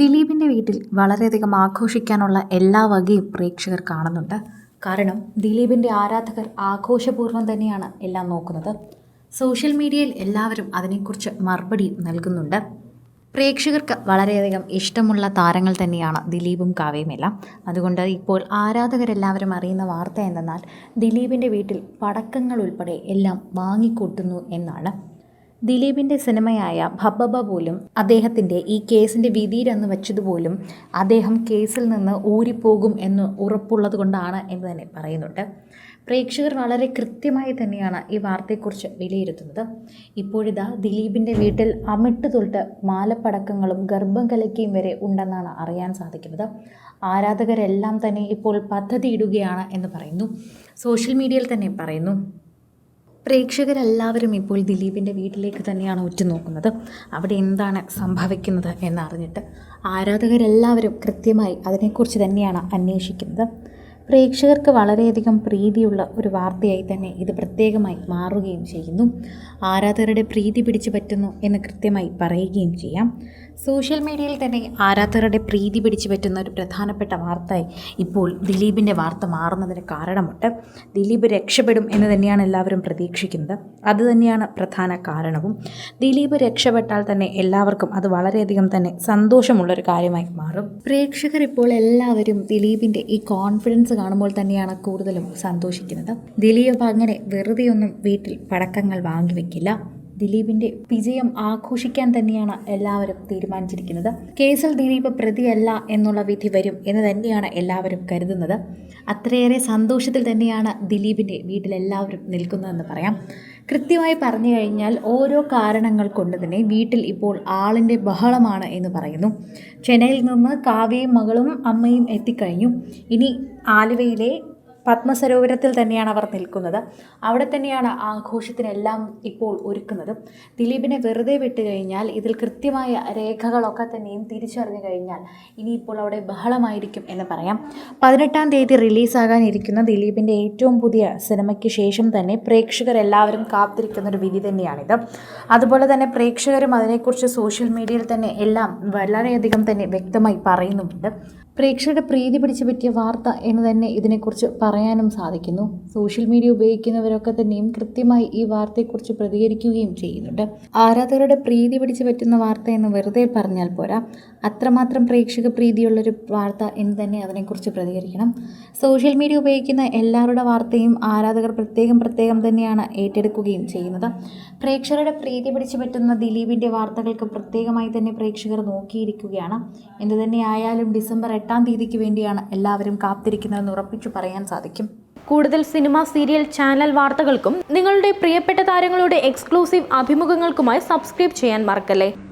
ദിലീപിന്റെ വീട്ടിൽ വളരെയധികം ആഘോഷിക്കാനുള്ള എല്ലാ വകയും പ്രേക്ഷകർ കാണുന്നുണ്ട്. കാരണം ദിലീപിന്റെ ആരാധകർ ആഘോഷപൂർവം തന്നെയാണ് എല്ലാം നോക്കുന്നത്. സോഷ്യൽ മീഡിയയിൽ എല്ലാവരും അതിനെക്കുറിച്ച് മറുപടി നൽകുന്നുണ്ട്. പ്രേക്ഷകർക്ക് വളരെയധികം ഇഷ്ടമുള്ള താരങ്ങൾ തന്നെയാണ് ദിലീപും കാവ്യയുമെല്ലാം അതുകൊണ്ട് ഇപ്പോൾ ആരാധകരെല്ലാവരും അറിയുന്ന വാർത്ത എന്തെന്നാൽ ദിലീപിന്റെ വീട്ടിൽ പടക്കങ്ങൾ ഉൾപ്പെടെ എല്ലാം വാങ്ങിക്കൂട്ടുന്നു എന്നാണ് ദിലീപിന്റെ സിനിമയായ ഭബ്ബബ പോലും അദ്ദേഹത്തിന്റെ ഈ കേസിന്റെ വിധിയിലെന്ന് വെച്ചതുപോലും അദ്ദേഹം കേസിൽ നിന്ന് ഊരിപ്പോകും എന്ന് ഉറപ്പുള്ളത് കൊണ്ടാണ് എന്ന് തന്നെ പറയുന്നുണ്ട്. പ്രേക്ഷകർ വളരെ കൃത്യമായി തന്നെയാണ് ഈ വാർത്തയെക്കുറിച്ച് വിലയിരുത്തുന്നത്. ഇപ്പോഴിതാ ദിലീപിന്റെ വീട്ടിൽ അമിട്ട് തൊട്ട് മാലപ്പടക്കങ്ങളും ഗർഭം കലക്കിയും വരെ ഉണ്ടെന്നാണ് അറിയാൻ സാധിക്കുന്നത്. ആരാധകരെല്ലാം തന്നെ ഇപ്പോൾ പദ്ധതിയിടുകയാണ് എന്ന് പറയുന്നു. സോഷ്യൽ മീഡിയയിൽ തന്നെ പറയുന്നു. പ്രേക്ഷകരെല്ലാവരും ഇപ്പോൾ ദിലീപിന്റെ വീട്ടിലേക്ക് തന്നെയാണ് ഉറ്റുനോക്കുന്നത്. അവിടെ എന്താണ് സംഭവിക്കുന്നത് എന്നറിഞ്ഞിട്ട് ആരാധകരെല്ലാവരും കൃത്യമായി അതിനെക്കുറിച്ച് തന്നെയാണ് അന്വേഷിക്കുന്നത്. പ്രേക്ഷകർക്ക് വളരെയധികം പ്രീതിയുള്ള ഒരു വാർത്തയായി തന്നെ ഇത് പ്രത്യേകമായി മാറുകയും ചെയ്യുന്നു. ആരാധകരുടെ പ്രീതി പിടിച്ചു പറ്റുന്നു എന്ന് കൃത്യമായി പറയുകയും ചെയ്യാം. സോഷ്യൽ മീഡിയയിൽ തന്നെ ആരാധകരുടെ പ്രീതി പിടിച്ചു പറ്റുന്ന ഒരു പ്രധാനപ്പെട്ട വാർത്തയായി ഇപ്പോൾ ദിലീപിന്റെ വാർത്ത മാറുന്നതിന് കാരണമുണ്ട്. ദിലീപ് രക്ഷപ്പെടും എന്ന് തന്നെയാണ് എല്ലാവരും പ്രതീക്ഷിക്കുന്നത്. അതുതന്നെയാണ് പ്രധാന കാരണവും. ദിലീപ് രക്ഷപ്പെട്ടാൽ തന്നെ എല്ലാവർക്കും അത് വളരെയധികം തന്നെ സന്തോഷമുള്ളൊരു കാര്യമായി മാറും. പ്രേക്ഷകർ ഇപ്പോൾ എല്ലാവരും ദിലീപിന്റെ ഈ കോൺഫിഡൻസ് കാണുമ്പോൾ തന്നെയാണ് കൂടുതലും സന്തോഷിക്കുന്നത്. ദിലീപ് അങ്ങനെ വെറുതെയൊന്നും വീട്ടിൽ പടക്കങ്ങൾ വാങ്ങി വെക്കില്ല ദിലീപിന്റെ വിജയം ആഘോഷിക്കാൻ തന്നെയാണ് എല്ലാവരും തീരുമാനിച്ചിരിക്കുന്നത്. കേസിൽ ദിലീപ് പ്രതിയല്ല എന്നുള്ള വിധി വരും എന്ന് തന്നെയാണ് എല്ലാവരും കരുതുന്നത്. അത്രയേറെ സന്തോഷത്തിൽ തന്നെയാണ് ദിലീപിന്റെ വീട്ടിലെല്ലാവരും നിൽക്കുന്നതെന്ന് പറയാം. കൃത്യമായി പറഞ്ഞു കഴിഞ്ഞാൽ ഓരോ കാരണങ്ങൾ കൊണ്ട് തന്നെ വീട്ടിൽ ഇപ്പോൾ ആളിന്റെ ബഹളമാണ് എന്ന് പറയുന്നു. ചെന്നൈയിൽ നിന്ന് കാവ്യയും മകളും അമ്മയും എത്തിക്കഴിഞ്ഞു. ഇനി ആലുവയിലെ പത്മസരോവരത്തിൽ തന്നെയാണ് അവർ നിൽക്കുന്നത്. അവിടെ തന്നെയാണ് ആഘോഷത്തിനെല്ലാം ഇപ്പോൾ ഒരുക്കുന്നത്. ദിലീപിനെ വെറുതെ വിട്ട് കഴിഞ്ഞാൽ ഇതിൽ കൃത്യമായ രേഖകളൊക്കെ തന്നെയും തിരിച്ചറിഞ്ഞു കഴിഞ്ഞാൽ ഇനിയിപ്പോൾ അവിടെ ബഹളമായിരിക്കും എന്ന് പറയാം. പതിനെട്ടാം തീയതി റിലീസാകാനിരിക്കുന്ന ദിലീപിന്റെ ഏറ്റവും പുതിയ സിനിമയ്ക്ക് ശേഷം തന്നെ പ്രേക്ഷകരെല്ലാവരും കാത്തിരിക്കുന്ന ഒരു വിധി തന്നെയാണിത്. അതുപോലെ തന്നെ പ്രേക്ഷകരും അതിനെക്കുറിച്ച് സോഷ്യൽ മീഡിയയിൽ തന്നെ എല്ലാം വളരെയധികം തന്നെ വ്യക്തമായി പറയുന്നുമുണ്ട്. പ്രേക്ഷകരുടെ പ്രീതി പിടിച്ചു പറ്റിയ വാർത്ത എന്ന് തന്നെ ഇതിനെക്കുറിച്ച് പറയാനും സാധിക്കുന്നു. സോഷ്യൽ മീഡിയ ഉപയോഗിക്കുന്നവരൊക്കെ തന്നെയും കൃത്യമായി ഈ വാർത്തയെക്കുറിച്ച് പ്രതികരിക്കുകയും ചെയ്യുന്നുണ്ട്. ആരാധകരുടെ പ്രീതി പിടിച്ചു പറ്റുന്ന വാർത്ത എന്ന് വെറുതെ പറഞ്ഞാൽ പോരാ. അത്രമാത്രം പ്രേക്ഷക പ്രീതിയുള്ളൊരു വാർത്ത എന്ന് തന്നെ അതിനെക്കുറിച്ച് പ്രതികരിക്കണം. സോഷ്യൽ മീഡിയ ഉപയോഗിക്കുന്ന എല്ലാവരുടെ വാർത്തയും ആരാധകർ പ്രത്യേകം പ്രത്യേകം തന്നെയാണ് ഏറ്റെടുക്കുകയും ചെയ്യുന്നത്. പ്രേക്ഷകരുടെ പ്രീതി പിടിച്ചു പറ്റുന്ന ദിലീപിന്റെ വാർത്തകൾക്ക് പ്രത്യേകമായി തന്നെ പ്രേക്ഷകർ നോക്കിയിരിക്കുകയാണ്. എന്തു തന്നെയായാലും ഡിസംബർ എട്ടാം തീയതിക്ക് വേണ്ടിയാണ് എല്ലാവരും കാത്തിരിക്കുന്നതെന്ന് ഉറപ്പിച്ചു പറയാൻ സാധിക്കും. കൂടുതൽ സിനിമ സീരിയൽ ചാനൽ വാർത്തകൾക്കും നിങ്ങളുടെ പ്രിയപ്പെട്ട താരങ്ങളുടെ എക്സ്ക്ലൂസീവ് അഭിമുഖങ്ങൾക്കുമായി സബ്സ്ക്രൈബ് ചെയ്യാൻ മറക്കല്ലേ?